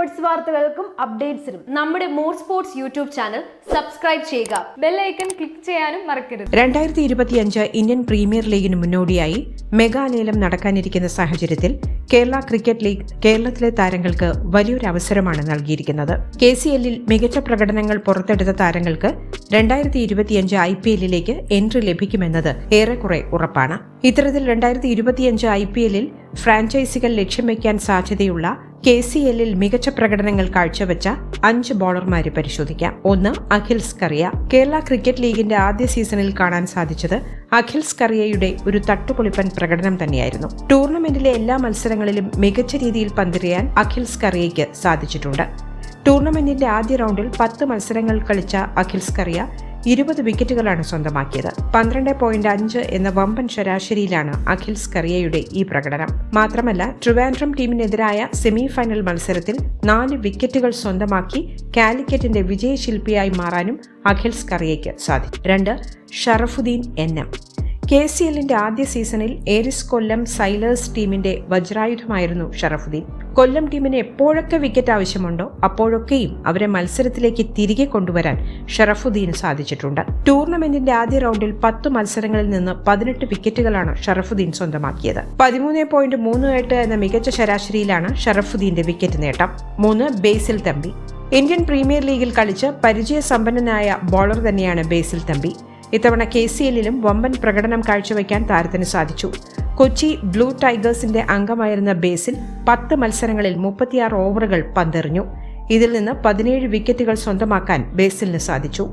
Sports വാർത്തകൾക്കും അപ്ഡേറ്റ്സിനും നമ്മുടെ more sports YouTube channel subscribe ചെയ്യുക. ബെല്ലൈക്കൺ ക്ലിക്ക് ചെയ്യാനും മറക്കരുത്. രണ്ടായിരത്തി ഇരുപത്തിയഞ്ച് ഇന്ത്യൻ പ്രീമിയർ ലീഗിന് മുന്നോടിയായി മെഗാ ലേലം നടക്കാനിരിക്കുന്ന സാഹചര്യത്തിൽ കേരള ക്രിക്കറ്റ് ലീഗ് കേരളത്തിലെ താരങ്ങൾക്ക് വലിയൊരു അവസരമാണ് നൽകിയിരിക്കുന്നത്. കെ സി എല്ലിൽ മികച്ച പ്രകടനങ്ങൾ പുറത്തെടുത്ത താരങ്ങൾക്ക് രണ്ടായിരത്തി ഇരുപത്തിയഞ്ച് ഐ പി എല്ലിലേക്ക് എൻട്രി ലഭിക്കുമെന്നത് ഏറെക്കുറെ ഉറപ്പാണ്. ഇത്തരത്തിൽ രണ്ടായിരത്തി ഇരുപത്തിയഞ്ച് ഐ പി എല്ലിൽ ഫ്രാഞ്ചൈസികൾ ലക്ഷ്യം വയ്ക്കാൻ സാധ്യതയുള്ള കെ സി എല്ലിൽ മികച്ച പ്രകടനങ്ങൾ കാഴ്ചവെച്ച അഞ്ച് ബോളർമാരെ പരിശോധിക്കാം. ഒന്ന് അഖിൽ സ്കറിയ കേരള ക്രിക്കറ്റ് ലീഗിന്റെ ആദ്യ സീസണിൽ കാണാൻ സാധിച്ചത് അഖിൽ സ്കറിയയുടെ ഒരു തട്ടുപൊളിപ്പൻ പ്രകടനം തന്നെയായിരുന്നു. ടൂർണമെന്റിലെ എല്ലാ മത്സരങ്ങളിലും മികച്ച രീതിയിൽ പന്തിരിയാൻ അഖിൽ സ്കറിയയ്ക്ക് സാധിച്ചിട്ടുണ്ട്. ടൂർണമെന്റിന്റെ ആദ്യ റൗണ്ടിൽ പത്ത് മത്സരങ്ങൾ കളിച്ച അഖിൽ സ്കറിയ ഇരുപത് വിക്കറ്റുകളാണ് സ്വന്തമാക്കിയത്. പന്ത്രണ്ട് പോയിന്റ് അഞ്ച് എന്ന വമ്പൻ ശരാശരിയിലാണ് അഖിൽസ് കറിയയുടെ ഈ പ്രകടനം. മാത്രമല്ല ട്രിവാൻഡ്രം ടീമിനെതിരായ സെമി ഫൈനൽ മത്സരത്തിൽ നാല് വിക്കറ്റുകൾ സ്വന്തമാക്കി കാലിക്കറ്റിന്റെ വിജയശില്പിയായി മാറാനും അഖിൽസ് കറിയയ്ക്ക് സാധിച്ചു. രണ്ട് Sharafuddeen N M. K C എല്ലിന്റെ ആദ്യ സീസണിൽ ഏരിസ് കൊല്ലം സൈലേഴ്സ് ടീമിന്റെ വജ്രായുധമായിരുന്നു ഷറഫുദ്ദീൻ. കൊല്ലം ടീമിന് എപ്പോഴൊക്കെ വിക്കറ്റ് ആവശ്യമുണ്ടോ അപ്പോഴൊക്കെയും അവരെ മത്സരത്തിലേക്ക് തിരികെ കൊണ്ടുവരാൻ ഷറഫുദ്ദീന് സാധിച്ചിട്ടുണ്ട്. ടൂർണമെന്റിന്റെ ആദ്യ റൗണ്ടിൽ പത്ത് മത്സരങ്ങളിൽ നിന്ന് പതിനെട്ട് വിക്കറ്റുകളാണ് ഷറഫുദ്ദീൻ സ്വന്തമാക്കിയത്. പതിമൂന്ന് പോയിന്റ് മൂന്ന് എട്ട് എന്ന മികച്ച ശരാശരിയിലാണ് ഷറഫുദ്ദീന്റെ വിക്കറ്റ് നേട്ടം. മൂന്ന് ബേസിൽ തമ്പി. ഇന്ത്യൻ പ്രീമിയർ ലീഗിൽ കളിച്ച് പരിചയസമ്പന്നനായ ബോളർ തന്നെയാണ് ബേസിൽ തമ്പി. ഇത്തവണ കെ സി എല്ലിലും വമ്പൻ പ്രകടനം കാഴ്ചവെക്കാൻ താരത്തിന് സാധിച്ചു. കൊച്ചി ബ്ലൂ ടൈഗേഴ്സിന്റെ അംഗമായിരുന്ന ബേസിൽ പത്ത് മത്സരങ്ങളിൽ മുപ്പത്തിയാറ് ഓവറുകൾ പന്തെറിഞ്ഞു. ഇതിൽ നിന്ന് പതിനേഴ് വിക്കറ്റുകൾ സ്വന്തമാക്കാൻ ബേസിലിന് സാധിച്ചു.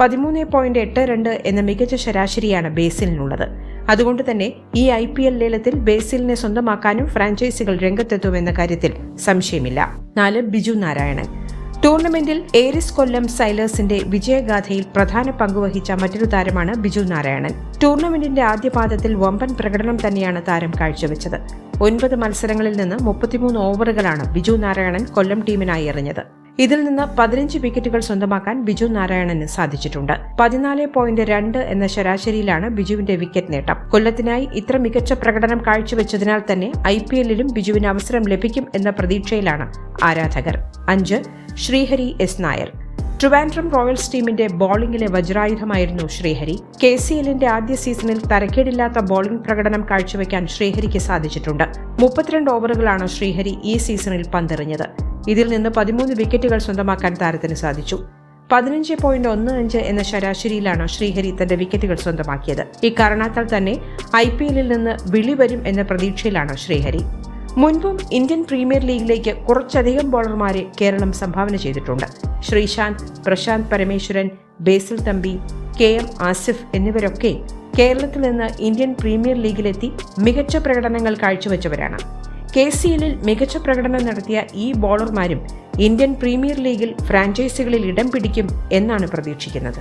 പതിമൂന്ന് പോയിന്റ് എട്ട് രണ്ട് എന്ന മികച്ച ശരാശരിയാണ് ബേസിലിനുള്ളത്. അതുകൊണ്ട് തന്നെ ഈ ഐ പി എൽ ലേലത്തിൽ ബേസിലിനെ സ്വന്തമാക്കാനും ഫ്രാഞ്ചൈസികൾ രംഗത്തെത്തുമെന്ന കാര്യത്തിൽ സംശയമില്ല. നാല് ബിജു നാരായണൻ. ടൂർണമെന്റിൽ ഏരിസ് കൊല്ലം സൈലേഴ്സിന്റെ വിജയഗാഥയിൽ പ്രധാന പങ്കുവഹിച്ച മറ്റൊരു താരമാണ് ബിജു നാരായണൻ. ടൂർണമെന്റിന്റെ ആദ്യ പാദത്തിൽ വമ്പൻ പ്രകടനം തന്നെയാണ് താരം കാഴ്ചവെച്ചത്. ഒൻപത് മത്സരങ്ങളിൽ നിന്ന് മുപ്പത്തിമൂന്ന് ഓവറുകളാണ് ബിജു നാരായണൻ കൊല്ലം ടീമിനായി എറിഞ്ഞത്. ഇതിൽ നിന്ന് പതിനഞ്ച് വിക്കറ്റുകൾ സ്വന്തമാക്കാൻ ബിജു നാരായണന് സാധിച്ചിട്ടുണ്ട്. പതിനാല് പോയിന്റ് രണ്ട് എന്ന ശരാശരിയിലാണ് ബിജുവിന്റെ വിക്കറ്റ് നേട്ടം. കൊല്ലത്തിനായി ഇത്ര മികച്ച പ്രകടനം കാഴ്ചവെച്ചതിനാൽ തന്നെ ഐ പി എല്ലിലും ബിജുവിന് അവസരം ലഭിക്കും എന്ന പ്രതീക്ഷയിലാണ് ആരാധകർ. അഞ്ച് ശ്രീഹരി എസ് നായർ. ട്രിവാൻഡ്രം റോയൽസ് ടീമിന്റെ ബോളിംഗിലെ വജ്രായുധമായിരുന്നു ശ്രീഹരി. കെ സി എല്ലിന്റെ ആദ്യ സീസണിൽ തരക്കേടില്ലാത്ത ബോളിംഗ് പ്രകടനം കാഴ്ചവെക്കാൻ ശ്രീഹരിക്ക് സാധിച്ചിട്ടുണ്ട്. മുപ്പത്തിരണ്ട് ഓവറുകളാണ് ശ്രീഹരി ഈ സീസണിൽ പന്തെറിഞ്ഞത്. ഇതിൽ നിന്ന് പതിമൂന്ന് വിക്കറ്റുകൾ സ്വന്തമാക്കാൻ താരത്തിന് സാധിച്ചു. പതിനഞ്ച് പോയിന്റ് ഒന്ന് അഞ്ച് എന്ന ശരാശരിയിലാണ് ശ്രീഹരി തന്റെ വിക്കറ്റുകൾ സ്വന്തമാക്കിയത്. ഇക്കാരണത്താൽ തന്നെ ഐ പി എല്ലിൽ നിന്ന് വിളി വരും എന്ന പ്രതീക്ഷയിലാണ് ശ്രീഹരി. മുൻപും ഇന്ത്യൻ പ്രീമിയർ ലീഗിലേക്ക് കുറച്ചധികം ബോളർമാരെ കേരളം സംഭാവന ചെയ്തിട്ടുണ്ട്. ശ്രീശാന്ത് പ്രശാന്ത് പരമേശ്വരൻ ബേസിൽ തമ്പി കെ എം ആസിഫ് എന്നിവരൊക്കെ കേരളത്തിൽ നിന്ന് ഇന്ത്യൻ പ്രീമിയർ ലീഗിലെത്തി മികച്ച പ്രകടനങ്ങൾ കാഴ്ചവെച്ചവരാണ്. കെ സി എല്ലിൽ മികച്ച പ്രകടനം നടത്തിയ ഈ ബോളർമാരും ഇന്ത്യൻ പ്രീമിയർ ലീഗിൽ ഫ്രാഞ്ചൈസികളിൽ ഇടം പിടിക്കും എന്നാണ് പ്രതീക്ഷിക്കുന്നത്.